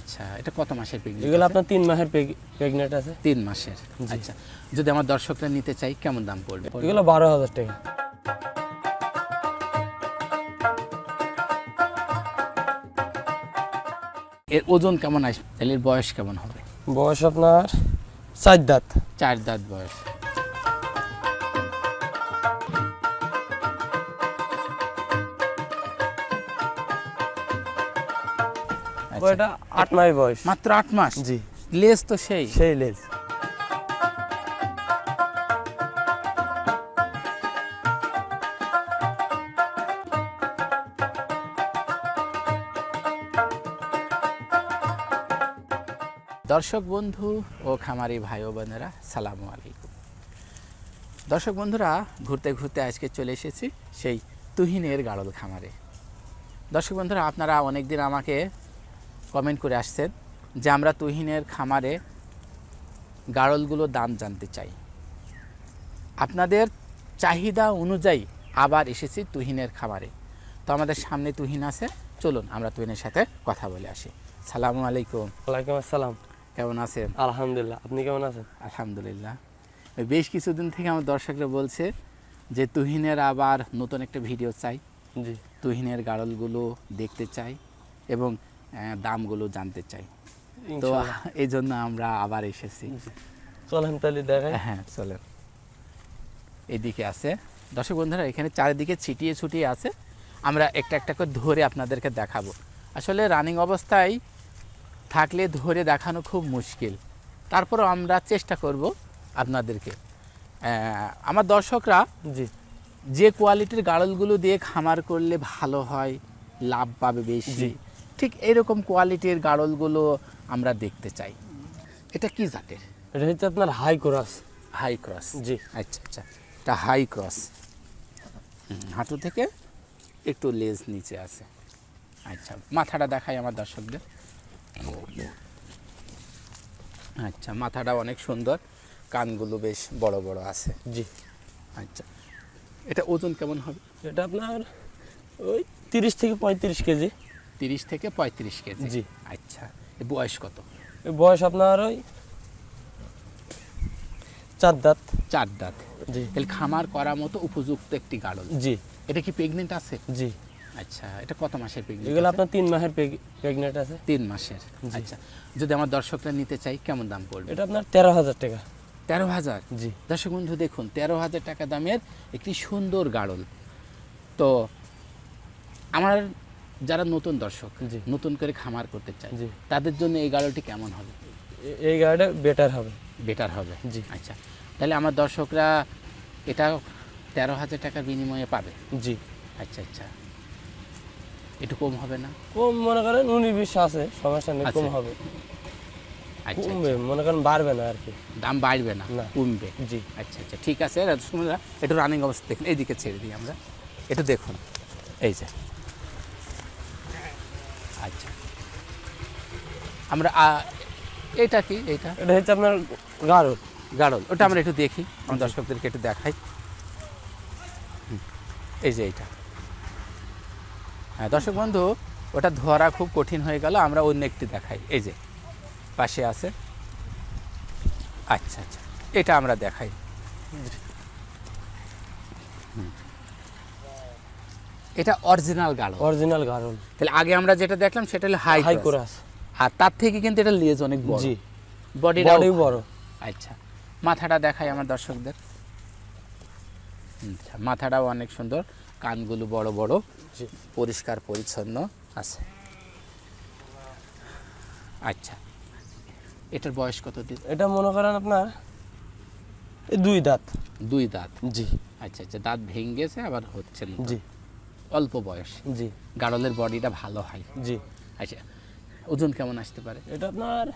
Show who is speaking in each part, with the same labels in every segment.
Speaker 1: আচ্ছা এটা কত মাসের প্রেগনেন্ট
Speaker 2: এগুলো আপনার তিন মাসের প্রেগনেন্ট আছে।
Speaker 1: তিন মাসের আচ্ছা। যদি আমার দর্শকরা নিতে চাই কেমন দাম পড়বে?
Speaker 2: এগুলো বারো হাজার টাকা।
Speaker 1: এর ওজন কেমন আসবে তাহলে এর বয়স কেমন হবে?
Speaker 2: বয়স আপনার চার দাঁত।
Speaker 1: চার দাঁত বয়স। আচ্ছা,
Speaker 2: আট মাস বয়স।
Speaker 1: মাত্র আট মাস?
Speaker 2: জি।
Speaker 1: লেজ তো সেই।
Speaker 2: সেই লেজ।
Speaker 1: দর্শক বন্ধু ও খামারি ভাই ও বোনেরা সালামু আলাইকুম। দর্শক বন্ধুরা ঘুরতে ঘুরতে আজকে চলে এসেছি সেই তুহিনের গাড়ল খামারে। দর্শক বন্ধুরা আপনারা অনেক দিন আমাকে কমেন্ট করে আসছেন যে আমরা তুহিনের খামারে গাড়লগুলোর দাম জানতে চাই। আপনাদের চাহিদা অনুযায়ী আবার এসেছি তুহিনের খামারে। তো আমাদের সামনে তুহিন আছে চলুন আমরা তুহিনের সাথে কথা বলে আসি। সালাম আলাইকুম।
Speaker 2: ওয়ালাইকুম আসসালাম।
Speaker 1: কেমন আছেন?
Speaker 2: আলহামদুলিল্লাহ আপনি কেমন আছেন?
Speaker 1: আলহামদুলিল্লাহ। বেশ কিছুদিন থেকে আমার দর্শকরা বলছে যে তুহিনের আবার নতুন একটা ভিডিও চাই।
Speaker 2: জি।
Speaker 1: তুহিনের গাড়লগুলো দেখতে চাই এবং দামগুলো জানতে চাই। তো এই জন্য আমরা আবার এসেছি।
Speaker 2: চলেন তাহলে দেখাই।
Speaker 1: হ্যাঁ চলেন। এদিকে আছে। দর্শক বন্ধুরা এখানে চারিদিকে ছিটিয়ে ছুটিয়ে আছে। আমরা একটা একটা করে ধরে আপনাদেরকে দেখাবো। আসলে রানিং অবস্থায় থাকলে ধরে দেখানো খুব মুশকিল। তারপরও আমরা চেষ্টা করব আপনাদেরকে। আমার দর্শকরা
Speaker 2: জি।
Speaker 1: যে কোয়ালিটির গাড়লগুলো দিয়ে খামার করলে ভালো হয় লাভ পাবে বেশি। ঠিক এরকম কোয়ালিটির গাড়লগুলো আমরা দেখতে চাই। এটা কি জাতের?
Speaker 2: এটা হচ্ছে আপনার হাই ক্রস
Speaker 1: হাই ক্রস
Speaker 2: জি।
Speaker 1: আচ্ছা আচ্ছা। এটা হাই ক্রস হাঁটু থেকে একটু লেজ নিচে আছে। আচ্ছা মাথাটা দেখাই আমার দর্শকদের। আচ্ছা মাথাটা অনেক সুন্দর। কানগুলো বেশ বড় বড় আছে।
Speaker 2: জি।
Speaker 1: আচ্ছা এটা ওজন কেমন হবে?
Speaker 2: এটা আপনার ওই তিরিশ থেকে পঁয়ত্রিশ কেজি।
Speaker 1: তিরিশ থেকে পঁয়ত্রিশ কেজি।
Speaker 2: জি।
Speaker 1: আচ্ছা বয়স কত?
Speaker 2: বয়স আপনার ওই চার দাঁত।
Speaker 1: চার দাঁত।
Speaker 2: জি।
Speaker 1: তাহলে খামার করার মতো উপযুক্ত একটি গাড়ল।
Speaker 2: জি।
Speaker 1: এটা কি প্রেগনেন্ট আছে?
Speaker 2: জি।
Speaker 1: আচ্ছা এটা কত মাসের প্রেগনেন্ট
Speaker 2: এগুলো আপনার তিন মাসের প্রেগনেন্ট আছে।
Speaker 1: তিন মাসের। আচ্ছা যদি আমার দর্শকরা নিতে চাই কেমন দাম পড়বে?
Speaker 2: এটা আপনার তেরো হাজার টাকা।
Speaker 1: তেরো হাজার?
Speaker 2: জি।
Speaker 1: দর্শক বন্ধু দেখুন তেরো হাজার টাকা দামের একটি সুন্দর গাড়ল। তো আমার যারা নতুন দর্শক। নতুন করে খামার করতে চায় তাদের জন্য এই গাড়লটি কেমন হবে?
Speaker 2: এই গাড়িটা বেটার হবে।
Speaker 1: বেটার হবে?
Speaker 2: জি।
Speaker 1: আচ্ছা তাহলে আমার দর্শকরা এটা তেরো হাজার টাকার বিনিময়ে পাবে?
Speaker 2: জি।
Speaker 1: আচ্ছা আচ্ছা। একটু কম হবে না?
Speaker 2: কম মনে করেন উনিশ বিশ আছে সমস্যা নেই কম
Speaker 1: আচ্ছা।
Speaker 2: হবে।
Speaker 1: আচ্ছা
Speaker 2: কমবে মনে করেন বাড়বে না আর কি।
Speaker 1: দাম বাড়বে না। কমবে।
Speaker 2: জি।
Speaker 1: আচ্ছা আচ্ছা ঠিক আছে। একটু রানিং অবস্থা দেখুন এইদিকে ছেড়ে দিই আমরা। একটু দেখুন এই যে। আচ্ছা। আমরা এটা কি? এইটা
Speaker 2: এটা হচ্ছে আপনার গাড়ো
Speaker 1: গাড়ল ওটা আমরা একটু দেখি আমার দর্শকদেরকে একটু দেখাই। হুম, এই যে এইটা। হ্যাঁ দর্শক বন্ধু ওটা ধরা খুব কঠিন হয়ে গেল আমরা অন্য একটি দেখাই। এই যে পাশে আছে। আচ্ছা আচ্ছা এটা আমরা দেখাই। হুম। এটা অরিজিনাল গাড়ল
Speaker 2: অরিজিনাল
Speaker 1: তাহলে আগে আমরা যেটা দেখলাম সেটা হলো হাই
Speaker 2: হাই
Speaker 1: ক্রস আর তার থেকে কিন্তু এটা লেজ অনেক বড়।
Speaker 2: জি। বড়।
Speaker 1: আচ্ছা। মাথাটা দেখাই আমার দর্শকদের। আচ্ছা মাথাটাও অনেক সুন্দর। কানগুলো বড় বড়। পরিষ্কার পরিচ্ছন্ন আছে। আচ্ছা। এটার বয়স কত দিন?
Speaker 2: এটা মনে করেন আপনার দুই দাঁত।
Speaker 1: দুই দাঁত।
Speaker 2: জি।
Speaker 1: আচ্ছা আচ্ছা। দাঁত ভেঙে গেছে আবার হচ্ছে না।
Speaker 2: জি।
Speaker 1: অল্প বয়স।
Speaker 2: জি।
Speaker 1: গাড়লের বডিটা ভালো হয়।
Speaker 2: জি।
Speaker 1: আচ্ছা ওজন কেমন আসতে পারে?
Speaker 2: এটা আপনার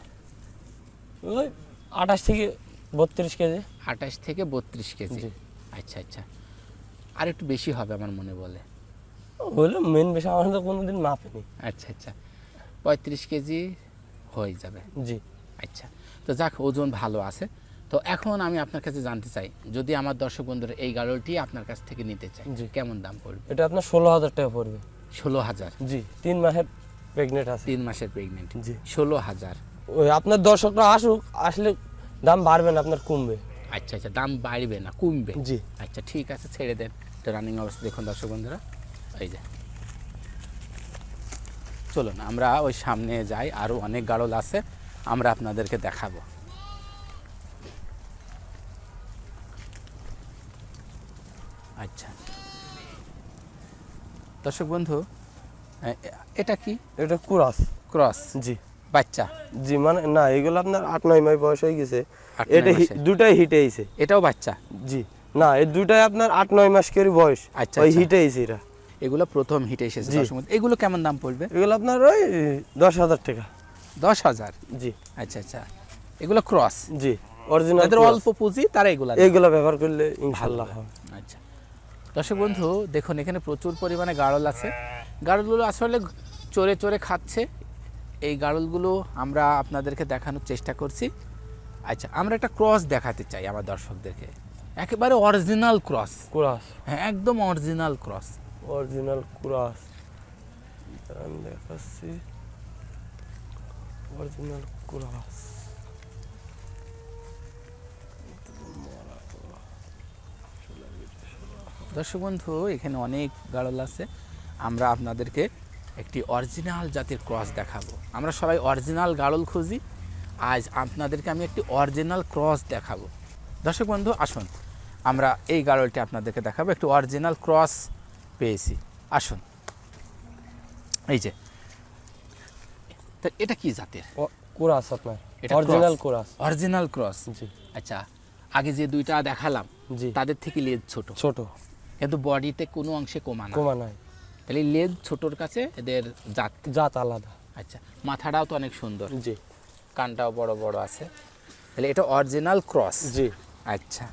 Speaker 2: ওই আঠাশ থেকে বত্রিশ কেজি।
Speaker 1: আঠাশ থেকে বত্রিশ কেজি। আচ্ছা আচ্ছা। আর একটু বেশি হবে আমার মনে বলে।
Speaker 2: হলে মেন বেশি আমার তো কোনোদিন মাপেনি।
Speaker 1: আচ্ছা আচ্ছা। পঁয়ত্রিশ কেজি হয়ে যাবে।
Speaker 2: জি।
Speaker 1: আচ্ছা। তো যাক ওজন ভালো আছে। তো এখন আমি আপনার কাছে জানতে চাই যদি আমার দর্শক বন্ধুরা এই গাড়লটি আপনার কাছ থেকে নিতে চাই। কেমন দাম পড়বে?
Speaker 2: এটা আপনার ষোলো হাজার টাকা পড়বে।
Speaker 1: ষোলো হাজার?
Speaker 2: জি তিন মাসের প্রেগনেন্ট আছে।
Speaker 1: তিন মাসের প্রেগনেন্ট
Speaker 2: জি।
Speaker 1: ষোলো হাজার।
Speaker 2: ওই আপনার দর্শকরা আসুক আসলে দাম বাড়বে না আপনার কমবে।
Speaker 1: আচ্ছা আচ্ছা দাম বাড়বে না কমবে?
Speaker 2: জি।
Speaker 1: আচ্ছা ঠিক আছে ছেড়ে দেন। এটা রানিং অবস্থা দেখুন দর্শক বন্ধুরা এই যে। চলুন আমরা ওই সামনে যাই আরও অনেক গাড়ল আছে আমরা আপনাদেরকে দেখাবো। আচ্ছা দর্শক বন্ধু এটা কি?
Speaker 2: এটা কুরাস।
Speaker 1: ক্রস?
Speaker 2: জি।
Speaker 1: বাচ্চা?
Speaker 2: জি মানে না এগুলো আপনার আট নয় মাস বয়স হয়ে গেছে। এটা দুটাই হিটে আইছে
Speaker 1: এটাও বাচ্চা?
Speaker 2: জি। না এই দুটাই আপনার আট নয় মাস করে বয়স।
Speaker 1: আচ্ছা,
Speaker 2: ওই
Speaker 1: আচ্ছা।
Speaker 2: হিটে আইছে এটা।
Speaker 1: এগুলো প্রথম হিটে এসেছে
Speaker 2: জি।
Speaker 1: এগুলো কেমন দাম পড়বে?
Speaker 2: এগুলো আপনার ওই দশ হাজার টাকা।
Speaker 1: দশ হাজার?
Speaker 2: জি।
Speaker 1: আচ্ছা আচ্ছা। এগুলো ক্রস?
Speaker 2: জি অরিজিনাল
Speaker 1: অল্প পুঁজি তারা এগুলা নেয়।
Speaker 2: এইগুলো ব্যবহার করলে ইনশাল্লাহ। হবে।
Speaker 1: আচ্ছা দর্শক বন্ধু দেখুন এখানে প্রচুর পরিমাণে গাড়ল আছে। গাড়লগুলো আসলে চড়ে চড়ে খাচ্ছে। এই গাড়লগুলো আমরা আপনাদেরকে দেখানোর চেষ্টা করছি। আচ্ছা আমরা একটা ক্রস দেখাতে চাই আমার দর্শকদেরকে। একেবারে অরিজিনাল ক্রস।
Speaker 2: ক্রস।
Speaker 1: হ্যাঁ একদম অরিজিনাল ক্রস।
Speaker 2: Original cross. আমি দেখাচ্ছি। Original cross.
Speaker 1: দর্শক বন্ধু এখানে অনেক গাড়ল আছে। আমরা আপনাদেরকে একটি অরিজিনাল জাতের ক্রস দেখাবো। আমরা সবাই অরিজিনাল গাড়ল খুঁজি। আজ আপনাদেরকে আমি একটি অরিজিনাল ক্রস দেখাবো। দর্শক বন্ধু আসুন। আমরা এই গাড়লটি আপনাদেরকে দেখাবো। একটি অরিজিনাল ক্রস পেয়েছি। আসুন। এই যে। তা এটা কি জাতের?
Speaker 2: কুরাস আপনার।
Speaker 1: এটা
Speaker 2: অরিজিনাল।
Speaker 1: Original cross.
Speaker 2: জি।
Speaker 1: আচ্ছা আগে যে দুইটা দেখালাম
Speaker 2: জি।
Speaker 1: তাদের থেকে লেজ ছোট।
Speaker 2: ছোট।
Speaker 1: কিন্তু বডিতে কোনো অংশে কমা না
Speaker 2: কমা নাই।
Speaker 1: তাহলে লেজ ছোটোর কাছে এদের জাত।
Speaker 2: জাত আলাদা।
Speaker 1: আচ্ছা মাথাটাও তো অনেক সুন্দর।
Speaker 2: জি।
Speaker 1: কানটাও বড় বড় আছে। তাহলে এটা অরিজিনাল ক্রস
Speaker 2: জি।
Speaker 1: আচ্ছা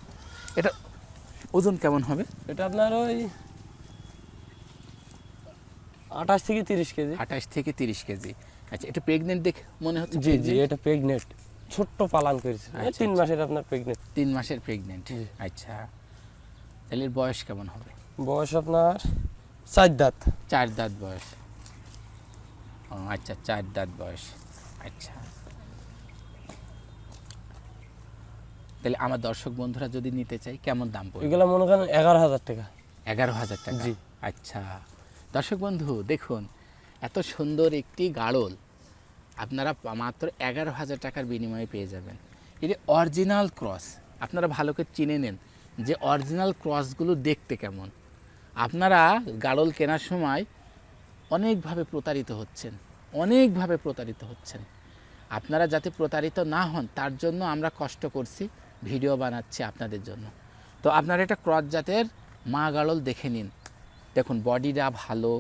Speaker 1: এটা ওজন কেমন হবে?
Speaker 2: এটা আপনার ওই আঠাশ থেকে তিরিশ কেজি।
Speaker 1: আঠাশ থেকে তিরিশ কেজি। আচ্ছা এটা প্রেগনেন্ট দেখে মনে হচ্ছে
Speaker 2: জি জি এটা প্রেগনেন্ট ছোট্ট পালন করেছে। এই
Speaker 1: আচ্ছা,
Speaker 2: তিন
Speaker 1: আচ্ছা।
Speaker 2: মাসের আপনার প্রেগনেন্ট
Speaker 1: তিন মাসের প্রেগনেন্ট আচ্ছা। তাহলে এর বয়স কেমন হবে?
Speaker 2: বয়স আপনার চার দাঁত।
Speaker 1: চার দাঁত বয়স। ও আচ্ছা চার দাঁত বয়স। আচ্ছা। তাহলে আমার দর্শক বন্ধুরা যদি নিতে চাই কেমন দাম পড়বে?
Speaker 2: এগুলো মনে করেন এগারো হাজার টাকা।
Speaker 1: এগারো হাজার টাকা?
Speaker 2: জি।
Speaker 1: আচ্ছা। দর্শক বন্ধু দেখুন এত সুন্দর একটি গাড়ল আপনারা মাত্র এগারো হাজার টাকার বিনিময়ে পেয়ে যাবেন। এটি অরিজিনাল ক্রস আপনারা ভালো করে চিনে নেন। যে অরিজিনাল ক্রসগুলো দেখতে কেমন। আপনারা গাড়ল কেনার সময় অনেকভাবে প্রতারিত হচ্ছেন, অনেকভাবে প্রতারিত হচ্ছেন। আপনারা যাতে প্রতারিত না হন, তার জন্য আমরা কষ্ট করছি, ভিডিও বানাচ্ছি আপনাদের জন্য। তো আপনারা একটা ক্রস জাতের মা গাড়ল দেখে নিন। দেখুন, বডিটা ভালো,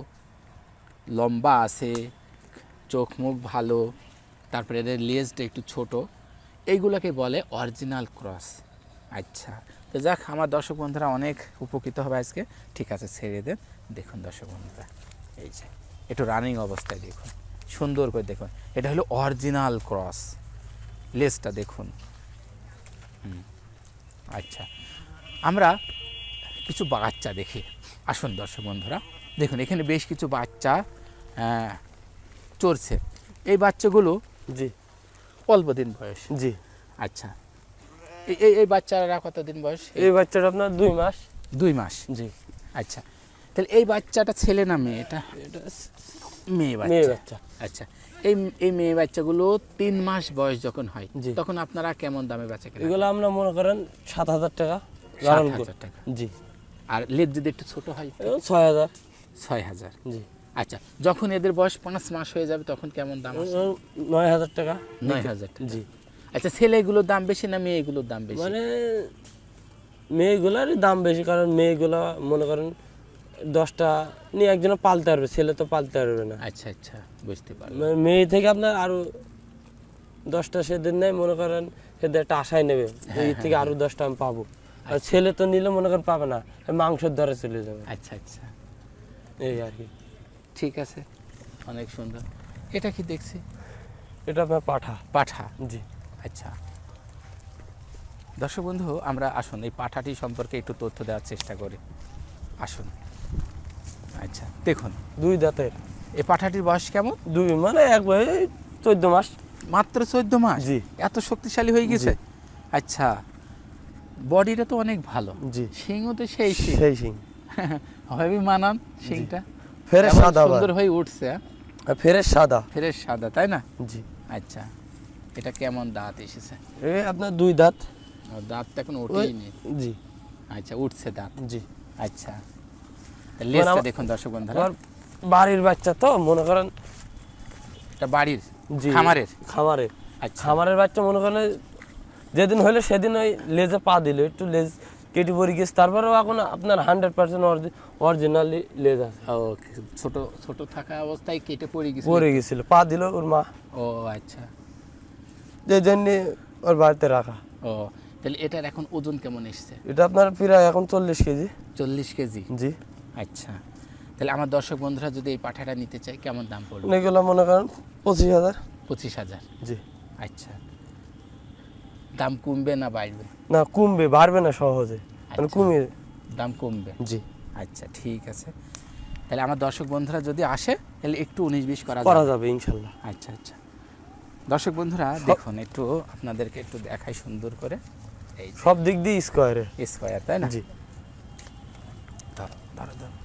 Speaker 1: লম্বা আছে, চোখ মুখ ভালো, তারপরে এদের লেজটা একটু ছোট। এইগুলোকে বলে অরিজিনাল ক্রস আচ্ছা তো যাক আমার দর্শক বন্ধুরা অনেক উপকৃত হবে আজকে। ঠিক আছে ছেড়ে দেন। দেখুন দর্শক বন্ধুরা এই যে একটু রানিং অবস্থায় দেখুন। সুন্দর করে দেখুন। এটা হলো অরিজিনাল ক্রস লেজটা দেখুন। আচ্ছা। আমরা কিছু বাচ্চা দেখি। আসুন দর্শক বন্ধুরা দেখুন এখানে বেশ কিছু বাচ্চা চড়ছে। এই বাচ্চাগুলো
Speaker 2: জি।
Speaker 1: অল্প দিন বয়স।
Speaker 2: জি।
Speaker 1: আচ্ছা এই- এই এই বাচ্চারা কতদিন বয়স?
Speaker 2: এই বাচ্চাটা আপনার দুই মাস।
Speaker 1: দুই মাস?
Speaker 2: জি।
Speaker 1: আচ্ছা। তাহলে এই বাচ্চাটা ছেলে না মেয়ে? এটা
Speaker 2: এটা
Speaker 1: মেয়ে বাচ্চা।
Speaker 2: বাচ্চা।
Speaker 1: আচ্ছা। এই এই মেয়ে বাচ্চাগুলো তিন মাস বয়স যখন হয়
Speaker 2: জি।
Speaker 1: তখন আপনারা কেমন দামে বেচা কেনা?
Speaker 2: এগুলো আমরা মনে করেন সাত হাজার টাকা।
Speaker 1: সাত হাজার টাকা।
Speaker 2: জি।
Speaker 1: আর লেজ যদি একটু ছোট হয়?
Speaker 2: ছয় হাজার।
Speaker 1: ছয় হাজার।
Speaker 2: জি।
Speaker 1: আচ্ছা। যখন এদের বয়স পাঁচ মাস হয়ে যাবে তখন কেমন দাম
Speaker 2: নয় হাজার টাকা।
Speaker 1: নয় হাজার টাকা।
Speaker 2: জি।
Speaker 1: আচ্ছা ছেলেগুলোর দাম বেশি না মেয়েগুলোর দাম বেশি?
Speaker 2: মানে মেয়েগুলারই দাম বেশি কারণ মেয়েগুলো মনে করেন দশটা নিয়ে একজনে পালতে পারবে ছেলে তো পালতে পারবে না।
Speaker 1: আচ্ছা আচ্ছা বুঝতে পারলাম।
Speaker 2: মানে মেয়ে থেকে আপনার আরও দশটা সেদিন নেয় মনে করেন সেদিন একটা আশায় নেবে
Speaker 1: হ্যাঁ,
Speaker 2: এই থেকে আরও দশটা আমি পাবো। আর ছেলে তো নিলে মনে করেন পাবে না মাংসের দরে চলে যাবে।
Speaker 1: আচ্ছা আচ্ছা।
Speaker 2: এই আর কি।
Speaker 1: ঠিক আছে অনেক সুন্দর। এটা কি দেখছি?
Speaker 2: এটা আপনার পাঠা।
Speaker 1: পাঠা।
Speaker 2: জি।
Speaker 1: আচ্ছা। দর্শক বন্ধু আমরা আসুন এই পাঠাটি সম্পর্কে একটু তথ্য দেওয়ার চেষ্টা করি। আসুন। আচ্ছা দেখুন।
Speaker 2: দুই দাঁতের।
Speaker 1: এই পাঠাটির বয়স কেমন?
Speaker 2: দুই মানে এক চোদ্দ মাস।
Speaker 1: মাত্র চোদ্দ মাস?
Speaker 2: জি।
Speaker 1: এত শক্তিশালী হয়ে গেছে? আচ্ছা বডিটা তো অনেক ভালো।
Speaker 2: জি।
Speaker 1: সিংও তো সেই সিং।
Speaker 2: সেই সিং।
Speaker 1: হবে মানান সিংটা।
Speaker 2: ফেরে সাদা
Speaker 1: সুন্দর হয়ে উঠছে হ্যাঁ?
Speaker 2: ফেরে সাদা।
Speaker 1: ফ্রেশ সাদা তাই না?
Speaker 2: জি।
Speaker 1: আচ্ছা। এটা কেমন দাঁত এসেছে?
Speaker 2: এই আপনার দুই দাঁত।
Speaker 1: দাঁত তো এখন ওঠেইনি
Speaker 2: জি।
Speaker 1: আচ্ছা উঠছে দাঁত।
Speaker 2: জি।
Speaker 1: আচ্ছা। লেজটা দেখুন দর্শক বন্ধুরা।
Speaker 2: বাড়ির বাচ্চা তো মনে করেন
Speaker 1: এটা বাড়ির
Speaker 2: জি
Speaker 1: খামারের?
Speaker 2: খামারে।
Speaker 1: আচ্ছা।
Speaker 2: খামারের বাচ্চা মনে করেন যেদিন হইল সেদিন ওই লেজে পা দিল একটু লেজ কেটে পড়ে গেছে তারপরেও এখন আপনার হান্ড্রেড পার্সেন্ট অরিজিনালি লেজ আছে।
Speaker 1: ও ছোট ছোট থাকা অবস্থায় কেটে পড়ে গেছে।
Speaker 2: পড়ে গেছিল পা দিল ওর মা।
Speaker 1: ও আচ্ছা।
Speaker 2: যে জন্য ওর বাড়িতে রাখা।
Speaker 1: ও তাহলে এটার এখন ওজন কেমন এসছে?
Speaker 2: এটা আপনার প্রায় এখন চল্লিশ কেজি।
Speaker 1: চল্লিশ কেজি?
Speaker 2: জি।
Speaker 1: আচ্ছা। তাহলে আমার দর্শক বন্ধুরা যদি এই পাঠাটা নিতে চায় কেমন দাম পড়বে?
Speaker 2: এগুলো মনে করেন পঁচিশ হাজার।
Speaker 1: পঁচিশ হাজার?
Speaker 2: জি।
Speaker 1: আচ্ছা। দাম কমবে না বাড়বে?
Speaker 2: না কমবে বাড়বে না সহজে। মানে
Speaker 1: আচ্ছা।
Speaker 2: কমে
Speaker 1: দাম কমবে?
Speaker 2: জি।
Speaker 1: আচ্ছা ঠিক আছে। তাহলে আমার দর্শক বন্ধুরা যদি আসে তাহলে একটু উনিশ বিশ করা
Speaker 2: করা
Speaker 1: যাবে।
Speaker 2: যাবে ইনশাল্লাহ।
Speaker 1: আচ্ছা আচ্ছা। দর্শক বন্ধুরা দেখুন একটু আপনাদেরকে একটু দেখাই সুন্দর করে। এই
Speaker 2: সব দিক দিয়ে স্কোয়ারে
Speaker 1: স্কোয়ার তাই না?
Speaker 2: জি।
Speaker 1: ধরো ধরো ধরো।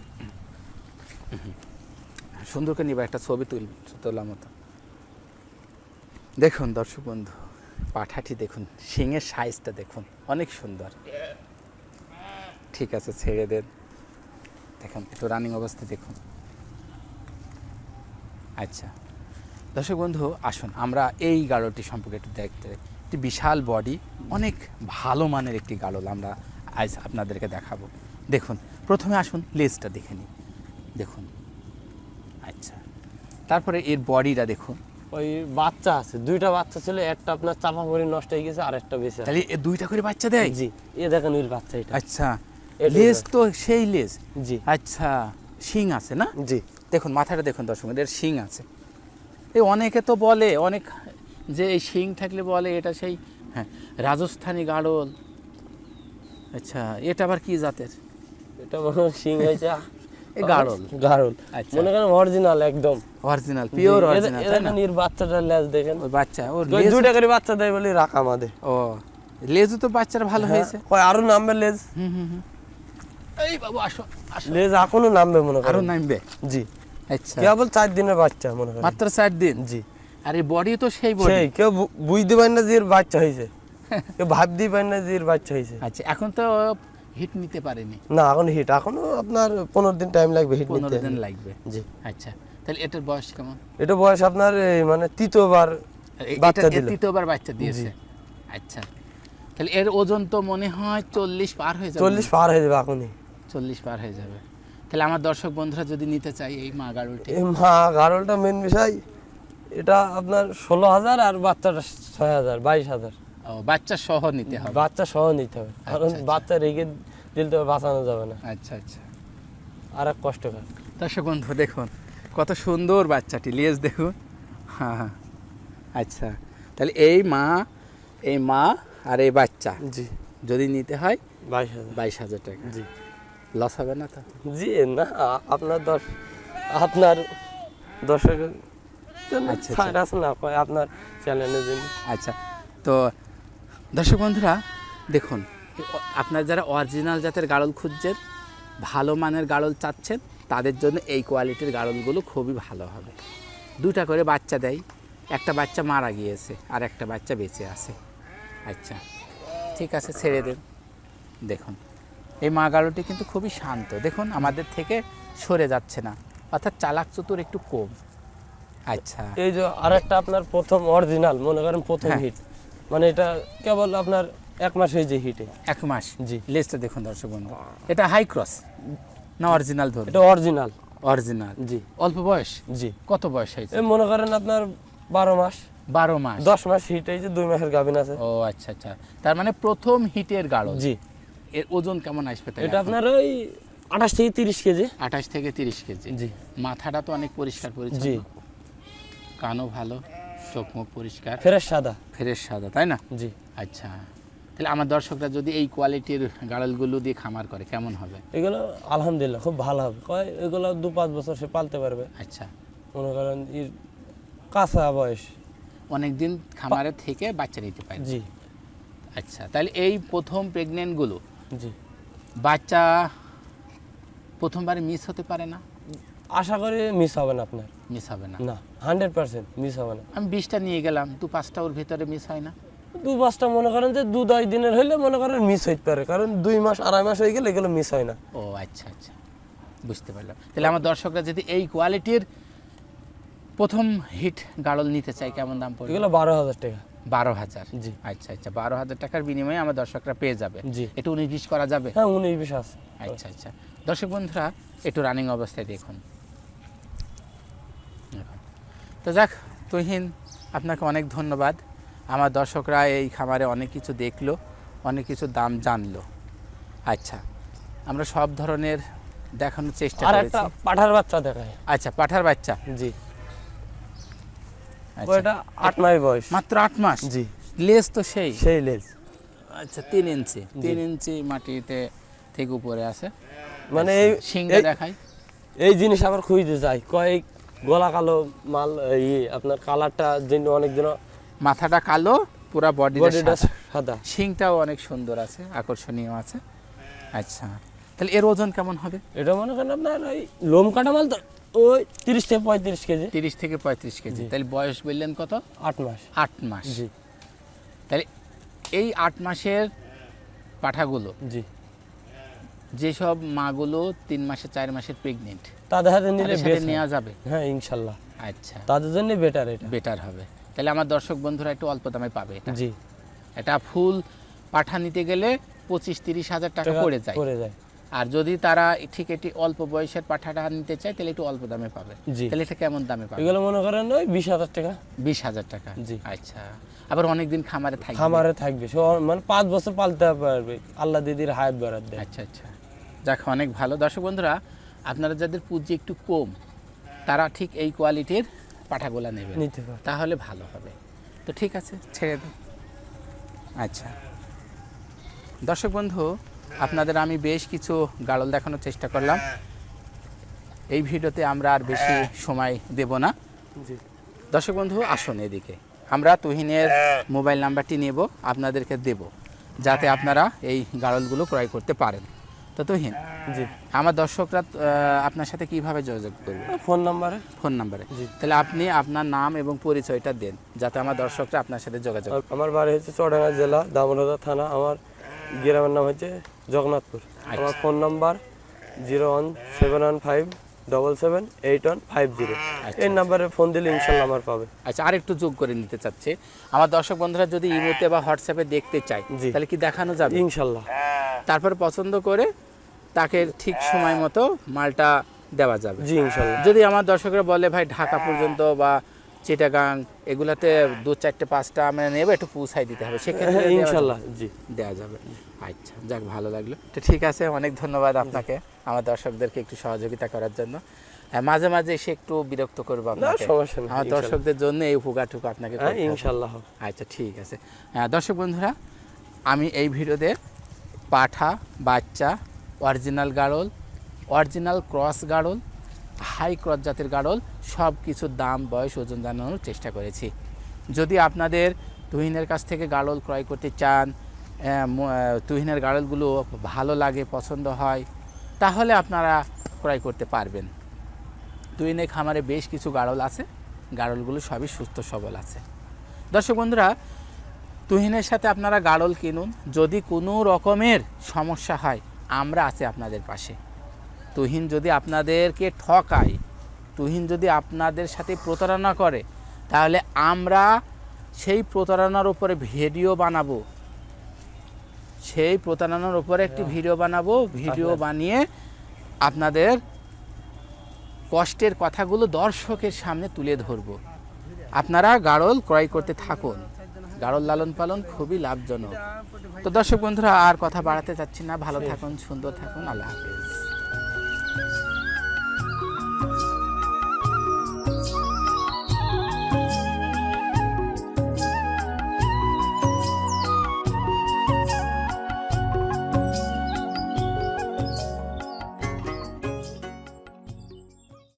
Speaker 1: সুন্দর করে নিবা একটা ছবি তুল তোলার মতো। দেখুন দর্শক বন্ধু পাঠাটি দেখুন শিঙের সাইজটা দেখুন অনেক সুন্দর। ঠিক আছে ছেড়ে দেন। দেখুন একটু রানিং অবস্থা দেখুন। আচ্ছা। দর্শক বন্ধু আসুন আমরা এই গাড়লটি সম্পর্কে একটু দেখতে। একটি বিশাল বডি অনেক ভালো মানের একটি গাড়ল আমরা আজ আপনাদেরকে দেখাবো। দেখুন প্রথমে আসুন লেজটা দেখে নিই। দেখুন। আচ্ছা। তারপরে এর বডিটা দেখুন।
Speaker 2: ওই বাচ্চা আছে দুইটা বাচ্চা ছিল একটা আপনার চাপা পড়ে নষ্ট হয়ে গেছে আর একটা আছে।
Speaker 1: তাহলে দুইটা করে বাচ্চা দেয়?
Speaker 2: জি এ দেখেন ওই বাচ্চা এটা।
Speaker 1: আচ্ছা। লেজ তো সেই লেজ?
Speaker 2: জি।
Speaker 1: আচ্ছা শিং আছে না?
Speaker 2: জি।
Speaker 1: দেখুন মাথাটা দেখুন দর্শক এর শিং আছে। এই অনেকে তো বলে অনেক যে এই শিং থাকলে বলে এটা সেই হ্যাঁ রাজস্থানি গাড়ল আচ্ছা এটা আবার কি জাতের?
Speaker 2: এটা মনে হয় শিং হয়েছে।
Speaker 1: এই গাড়ল
Speaker 2: গাড়ল
Speaker 1: আচ্ছা।
Speaker 2: মনে করেন অরিজিনাল একদম।
Speaker 1: অরিজিনাল পিওর অরিজিনাল
Speaker 2: বাচ্চাটার লেজ দেখেন।
Speaker 1: ওই বাচ্চা ওর লেজ
Speaker 2: দুইটা করে বাচ্চা দেয় বলে রাখা আমাদের।
Speaker 1: ও লেজও তো বাচ্চার ভালো হয়েছে।
Speaker 2: কয় আরও নামবে লেজ?
Speaker 1: হুম হুম হুম। এই বাবু আসো আসো।
Speaker 2: লেজ এখনও নামবে মনে আরও
Speaker 1: নামবে?
Speaker 2: জি।
Speaker 1: আচ্ছা।
Speaker 2: কেবল চার দিনের বাচ্চা মনে করেন
Speaker 1: মাত্র চার দিন?
Speaker 2: জি।
Speaker 1: আর এই বডি তো সেই বডি
Speaker 2: সেই কেউ বুঝতে পারেন না যে এর বাচ্চা হয়েছে। কেউ ভাবতেই পারেন না যে এর বাচ্চা হয়েছে।
Speaker 1: আচ্ছা এখন তো হিট নিতে পারেনি।
Speaker 2: না এখন হিট এখনও আপনার পনেরো দিন টাইম লাগবে হিট
Speaker 1: পনেরো দিন লাগবে।
Speaker 2: জি।
Speaker 1: আচ্ছা তাহলে এটার বয়স কেমন?
Speaker 2: এটা বয়স আপনার মানে তৃতীয়বার বাচ্চা দিল।
Speaker 1: তৃতীয়বার বাচ্চা দিয়েছে। আচ্ছা তাহলে এর ওজন তো মনে হয় চল্লিশ পার হয়ে যাবে।
Speaker 2: চল্লিশ পার হয়ে যাবে এখনই।
Speaker 1: চল্লিশ পার হয়ে যাবে। তাহলে আমার দর্শক বন্ধুরা যদি নিতে চাই এই মা গাড়ুলটি
Speaker 2: এই মা গারলটা মেন বিষয় এটা আপনার ষোলো হাজার আর বাচ্চাটা ছয় হাজার বাইশ হাজার।
Speaker 1: ও বাচ্চা সহ নিতে হবে।
Speaker 2: বাচ্চা সহ নিতে হবে। কারণ
Speaker 1: আচ্ছা।
Speaker 2: বাচ্চা রেখে দিলে তো বাঁচানো যাবে না।
Speaker 1: আচ্ছা আচ্ছা।
Speaker 2: আর এক কষ্টকর
Speaker 1: দর্শক বন্ধু দেখুন কত সুন্দর বাচ্চাটি লিয়েস দেখুন। হ্যাঁ হ্যাঁ। আচ্ছা তাহলে এই মা এই মা আর এই বাচ্চা
Speaker 2: জি।
Speaker 1: যদি নিতে হয়
Speaker 2: বাইশ হাজার।
Speaker 1: বাইশ হাজার টাকা।
Speaker 2: জি।
Speaker 1: লস হবে না তো?
Speaker 2: জি না আপনার দশ আপনার দর্শকের জন্য
Speaker 1: আচ্ছা,
Speaker 2: ছাড় আছে না আপনার চ্যানেলের জন্য।
Speaker 1: আচ্ছা তো দর্শক বন্ধুরা দেখুন আপনার যারা অরিজিনাল জাতের গাড়ল খুঁজছেন ভালো মানের গাড়ল চাচ্ছেন তাদের জন্য এই কোয়ালিটির গাড়লগুলো খুবই ভালো হবে। দুটা করে বাচ্চা দেয় একটা বাচ্চা মারা গিয়েছে আর একটা বাচ্চা বেঁচে আছে। আচ্ছা ঠিক আছে ছেড়ে দেন। দেখুন এই মা গাড়লটি কিন্তু খুবই শান্ত। দেখুন আমাদের থেকে সরে যাচ্ছে না। অর্থাৎ চালাক চতুর একটু কম। আচ্ছা।
Speaker 2: এই যে আরেকটা আপনার প্রথম অরিজিনাল মনে করেন প্রথম
Speaker 1: হ্যাঁ।
Speaker 2: হিট মানে এটা কেবল আপনার এক মাস হয়ে যে হিটে
Speaker 1: এক মাস?
Speaker 2: জি।
Speaker 1: লেজটা দেখুন দর্শক বন্ধু। এটা হাই ক্রস না অরিজিনাল ধরুন?
Speaker 2: এটা অরিজিনাল
Speaker 1: অরিজিনাল
Speaker 2: জি।
Speaker 1: অল্প বয়স?
Speaker 2: জি।
Speaker 1: কত বয়স হয়েছে?
Speaker 2: এই মনে করেন আপনার বারো মাস।
Speaker 1: বারো মাস।
Speaker 2: দশ মাস হিট যে দুই মাসের গাভিন আছে।
Speaker 1: ও আচ্ছা আচ্ছা। তার মানে প্রথম হিটের গাড়ল
Speaker 2: জি।
Speaker 1: এর ওজন কেমন আসবে
Speaker 2: এটা আপনার? ওই আঠাশ থেকে তিরিশ কেজি।
Speaker 1: আঠাশ থেকে তিরিশ কেজি।
Speaker 2: জি।
Speaker 1: মাথাটা তো অনেক পরিষ্কার পরিচ্ছন্ন। জি। কানও ভালো চোখ মুখ পরিষ্কার।
Speaker 2: ফ্রেশ সাদা।
Speaker 1: ফ্রেশ সাদা তাই না?
Speaker 2: জি।
Speaker 1: আচ্ছা। তাহলে আমার দর্শকরা যদি এই কোয়ালিটির গাড়লগুলো দিয়ে খামার করে কেমন হবে?
Speaker 2: এগুলো আলহামদুলিল্লাহ খুব ভালো হবে। কয় এগুলো দু পাঁচ বছর সে পালতে পারবে।
Speaker 1: আচ্ছা।
Speaker 2: মনে করেন এর কাঁচা বয়স।
Speaker 1: অনেক দিন খামারে থেকে বাচ্চা নিতে পারে
Speaker 2: জি।
Speaker 1: আচ্ছা তাহলে এই প্রথম প্রেগনেন্টগুলো
Speaker 2: জি।
Speaker 1: বাচ্চা প্রথমবারে মিস হতে পারে না?
Speaker 2: আশা করি মিস হবে না আপনার।
Speaker 1: মিস হবে না।
Speaker 2: না হান্ড্রেড পার্সেন্ট মিস হবে না।
Speaker 1: আমি বিশটা নিয়ে গেলাম দু পাঁচটা ওর ভিতরে মিস হয় না।
Speaker 2: দু পাঁচটা মনে করেন যে দু দশ দিনের হইলে মনে করেন মিস হইতে পারে কারণ দুই মাস আড়াই মাস হয়ে গেলে এগুলো মিস হয় না।
Speaker 1: ও আচ্ছা আচ্ছা। বুঝতে পারলাম। তাহলে আমার দর্শকরা যদি এই কোয়ালিটির প্রথম হিট গাড়ল নিতে চায় কেমন দাম পড়বে?
Speaker 2: এগুলো বারো হাজার টাকা।
Speaker 1: বারো হাজার।
Speaker 2: জি।
Speaker 1: আচ্ছা আচ্ছা বারো হাজার টাকার বিনিময়ে আমার দর্শকরা পেয়ে যাবে।
Speaker 2: জি।
Speaker 1: একটু উনিশ বিশ করা যাবে?
Speaker 2: হ্যাঁ উনিশ বিশ আছে।
Speaker 1: আচ্ছা আচ্ছা। দর্শক বন্ধুরা একটু রানিং অবস্থায় দেখুন। তো যাক তুহিন আপনাকে অনেক ধন্যবাদ। আমার দর্শকরা এই খামারে অনেক কিছু দেখল অনেক কিছু দাম জানলো। আচ্ছা আমরা সব ধরনের দেখানোর চেষ্টা করেছি।
Speaker 2: পাঠার বাচ্চা দেখায়
Speaker 1: আচ্ছা পাঠার বাচ্চা।
Speaker 2: জি।
Speaker 1: আচ্ছা।
Speaker 2: আট মাস বয়স।
Speaker 1: মাত্র আট মাস?
Speaker 2: জি।
Speaker 1: লেজ তো সেই?
Speaker 2: সেই লেজ
Speaker 1: আচ্ছা তিন ইঞ্চি। তিন ইঞ্চি মাটিতে থেকে উপরে আছে।
Speaker 2: মানে এই
Speaker 1: শিংটা
Speaker 2: এই-
Speaker 1: দেখাই।
Speaker 2: এই জিনিস আবার খুঁজতে যায় কয়েক গলা কালো মাল এই আপনার কালারটা জন্য অনেক দিন
Speaker 1: মাথাটা কালো পুরা বডিটা
Speaker 2: সাদা।
Speaker 1: শিংটাও অনেক সুন্দর আছে আকর্ষণীয় আছে। আচ্ছা তাহলে এর ওজন কেমন হবে?
Speaker 2: এটা মনে করেন আপনার ওই লোম কাটা মাল তো ওই তিরিশ থেকে পঁয়ত্রিশ কেজি।
Speaker 1: তিরিশ থেকে পঁয়ত্রিশ কেজি। তাহলে বয়স বললেন কত?
Speaker 2: আট মাস।
Speaker 1: আট মাস।
Speaker 2: জি।
Speaker 1: তাহলে এই আট মাসের পাঠাগুলো
Speaker 2: জি।
Speaker 1: যেসব মাগুলো তিন মাসে চার মাসের প্রেগনেন্ট
Speaker 2: তাদের হাতে নিলে
Speaker 1: নেওয়া যাবে?
Speaker 2: হ্যাঁ ইনশাল্লাহ।
Speaker 1: আচ্ছা।
Speaker 2: তাদের জন্য বেটার এটা।
Speaker 1: বেটার হবে। তাহলে আমার দর্শক বন্ধুরা একটু অল্প দামে পাবে এটা।
Speaker 2: জি।
Speaker 1: এটা ফুল পাঠা নিতে গেলে পঁচিশ তিরিশ হাজার টাকা
Speaker 2: টাকা
Speaker 1: পড়ে যায়।
Speaker 2: পড়ে যায়।
Speaker 1: আর যদি তারা ঠিক এটি অল্প বয়সের পাঠাটা নিতে চায় তাহলে একটু অল্প দামে পাবে। তাহলে এটা কেমন দামে পাবে?
Speaker 2: এগুলো মনে করেন ওই বিশ হাজার টাকা।
Speaker 1: বিশ হাজার টাকা?
Speaker 2: জি।
Speaker 1: আচ্ছা। আবার অনেকদিন খামারে থাকবে?
Speaker 2: খামারে থাকবে। মানে পাঁচ বছর পালতে পারবে। আল্লাহ দিদির হায়াত দেয়।
Speaker 1: আচ্ছা আচ্ছা। যাক অনেক ভালো। দর্শক বন্ধুরা আপনারা যাদের পুঁজি একটু কম তারা ঠিক এই কোয়ালিটির পাঠাগুলা নেবে।
Speaker 2: নিতে
Speaker 1: তাহলে ভালো হবে। তো ঠিক আছে ছেড়ে দিন। আচ্ছা। দর্শক বন্ধু আপনাদের আমি বেশ কিছু গাড়ল দেখানোর চেষ্টা করলাম। এই ভিডিওতে আমরা আর বেশি সময় দেব না। দর্শক বন্ধু আসুন এদিকে। আমরা তুহিনের মোবাইল নাম্বারটি নেব আপনাদেরকে দেব যাতে আপনারা এই গাড়লগুলো ক্রয় করতে পারেন। তো তুহিন
Speaker 2: জি।
Speaker 1: আমার দর্শকরা আপনার সাথে কীভাবে যোগাযোগ করবে?
Speaker 2: ফোন নাম্বারে।
Speaker 1: ফোন নাম্বারে। তাহলে আপনি আপনার নাম এবং পরিচয়টা দেন যাতে আমার দর্শকরা আপনার সাথে যোগাযোগ
Speaker 2: আমার বাড়ি হচ্ছে চুয়াডাঙ্গা জেলা দামোদর থানা। আমার গ্রামের নাম হচ্ছে জগন্নাথপুর। আমার phone number zero one seven one five double seven eight one five zero. এই নাম্বারে ফোন দিলে ইনশাল্লাহ আমার পাবে।
Speaker 1: আচ্ছা আর একটু যোগ করে নিতে চাচ্ছে। আমার দর্শক বন্ধুরা যদি ইমোতে বা হোয়াটসঅ্যাপে দেখতে চায়
Speaker 2: জি।
Speaker 1: তাহলে কি দেখানো যাবে?
Speaker 2: ইনশাল্লাহ।
Speaker 1: তারপরে পছন্দ করে তাকে ঠিক সময় মতো মালটা দেওয়া যাবে।
Speaker 2: জি ইনশাল্লাহ।
Speaker 1: যদি আমার দর্শকরা বলে ভাই ঢাকা পর্যন্ত বা চিটাগাং এগুলাতে দু চারটে পাঁচটা আমরা নেবে একটু পৌঁছাই দিতে হবে। সেক্ষেত্রে
Speaker 2: হ্যাঁ? ইনশাল্লাহ জি।
Speaker 1: দেওয়া যাবে। আচ্ছা যাক ভালো লাগল। তো ঠিক আছে অনেক ধন্যবাদ আপনাকে আমার দর্শকদেরকে একটু সহযোগিতা করার জন্য। হ্যাঁ, মাঝে মাঝে এসে একটু বিরক্ত করব আপনাকে। আমার দর্শকদের জন্য এই উপকারটুকু আপনাকে
Speaker 2: হ্যাঁ। ইনশাল্লাহ।
Speaker 1: আচ্ছা ঠিক আছে। হ্যাঁ, দর্শক বন্ধুরা আমি এই ভিডিওতে পাঠা বাচ্চা অরিজিনাল গাড়ল অরিজিনাল ক্রস গাড়ল হাই ক্রস জাতের গাড়ল সব কিছুর দাম, বয়স, ওজন জানানোর চেষ্টা করেছি। যদি আপনাদের তুহিনের কাছ থেকে গাড়ল ক্রয় করতে চান তুহিনের গাড়লগুলো ভালো লাগে, পছন্দ হয়, তাহলে আপনারা ক্রয় করতে পারবেন। তুহিনের খামারে বেশ কিছু গাড়ল আছে গাড়লগুলো সবই সুস্থ সবল আছে। দর্শক বন্ধুরা, তুহিনের সাথে আপনারা গাড়ল কিনুন, যদি কোনো রকমের সমস্যা হয়, আমরা আছি আপনাদের পাশে। তুহিন যদি আপনাদেরকে ঠকায় তুহিন যদি আপনাদের সাথে প্রতারণা করে তাহলে আমরা সেই প্রতারণার উপরে ভিডিও বানাবো। সেই প্রতারণার উপরে একটি ভিডিও বানাবো। ভিডিও বানিয়ে আপনাদের কষ্টের কথাগুলো দর্শকের সামনে তুলে ধরবো। আপনারা গাড়ল ক্রয় করতে থাকুন। গাড়ল লালন পালন খুবই লাভজনক। তো দর্শক বন্ধুরা আর কথা বাড়াতে চাচ্ছি না। ভালো থাকুন সুন্দর থাকুন। আল্লাহ হাফেজ।